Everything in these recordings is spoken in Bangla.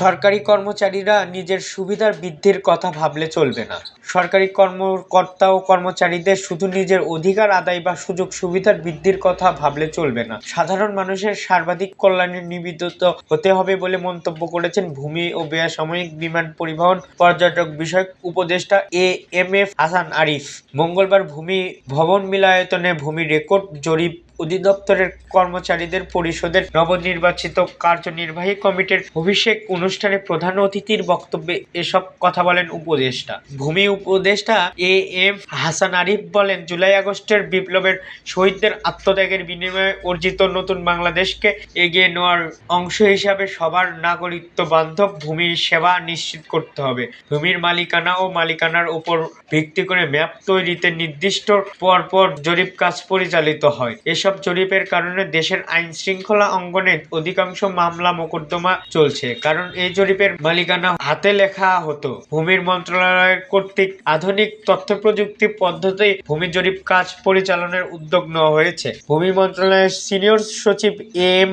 সরকারি কর্মচারীরা নিজের সুবিধার বৃদ্ধির কথা ভাবলে চলবে না। সরকারি কর্মকর্তা ও কর্মচারীদের শুধু নিজের অধিকার আদায় বা সুযোগ সুবিধার বৃদ্ধির কথা ভাবলে চলবে না। সাধারণ মানুষের সর্বাধিক কল্যাণে নিবেদিত হতে হবে বলে মন্তব্য করেছেন ভূমি ও বেসামরিক বিমান পরিবহন পর্যটক বিষয়ক উপদেষ্টা A M F Hasan Arif. মঙ্গলবার ভূমি ভবন মিলায়তনে ভূমি রেকর্ড জরিপ অধিদপ্তরের কর্মচারীদের পরিষদের নবনির্বাচিত কার্যনির্বাহী কমিটির অভিষেক অনুষ্ঠানে প্রধান অতিথির বক্তব্যে এসব কথা বলেন উপদেষ্টা। ভূমি উপদেষ্টা এ এম হাসান আরিফ বলেন, জুলাই আগস্টের বিপ্লবের শহীদদের আত্মত্যাগের বিনিময়ে অর্জিত নতুন বাংলাদেশকে এগিয়ে নেওয়ার অংশ হিসাবে সবার নাগরিকত্ব বান্ধব ভূমির সেবা নিশ্চিত করতে হবে। ভূমির মালিকানা ও মালিকানার উপর ভিত্তি করে ম্যাপ তৈরিতে নির্দিষ্ট পরপর জরিপ কাজ পরিচালিত হয়। এসব জরিপের কারণে দেশের আইন শৃঙ্খলা অঙ্গনে অধিকাংশ মামলা মোকদ্দমা চলছে। কারণ এই জরিপের মালিকানা হাতে লেখা হতো। ভূমির মন্ত্রণালয়ের কর্তৃক আধুনিক তথ্য প্রযুক্তি পদ্ধতি ভূমি জরিপ কাজ পরিচালনার উদ্যোগ নেওয়া হয়েছে। ভূমি মন্ত্রণালয়ের সিনিয়র সচিব এম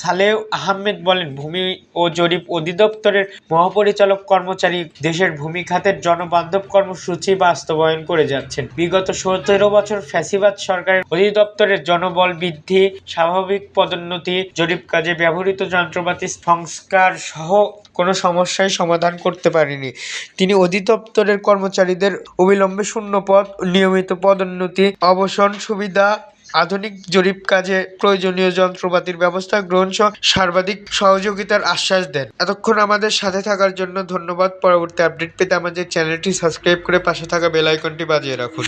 সালেহ আহমেদ বলেন, ভূমি ও জরিপ অধিদপ্তরের মহাপরিচালক কর্মচারী দেশের ভূমি খাতের জনবান্ধব কর্মসূচি বাস্তবায়ন করে যাচ্ছেন। বিগত সতেরো বছর ফ্যাসিবাদ সরকারের অধিদপ্তরের জনবল বৃদ্ধি, স্বাভাবিক পদোন্নতি, জরিপ কাজে ব্যবহৃত যন্ত্রপাতি সংস্কার সহ কোনো সমস্যাই সমাধান করতে পারেনি। তিনি অধিদপ্তরের কর্মচারীদের অবিলম্বে শূন্য পদ নিয়মিত পদোন্নতি অবসর সুবিধা, আধুনিক জরিপ কাজে প্রয়োজনীয় যন্ত্রপাতির ব্যবস্থা গ্রহণ সহ সর্বাধিক সহযোগিতার আশ্বাস দেন। এতক্ষণ আমাদের সাথে থাকার জন্য ধন্যবাদ। পরবর্তী আপডেট পেতে আমাদের চ্যানেলটি সাবস্ক্রাইব করে পাশে থাকা বেল আইকনটি বাজিয়ে রাখুন।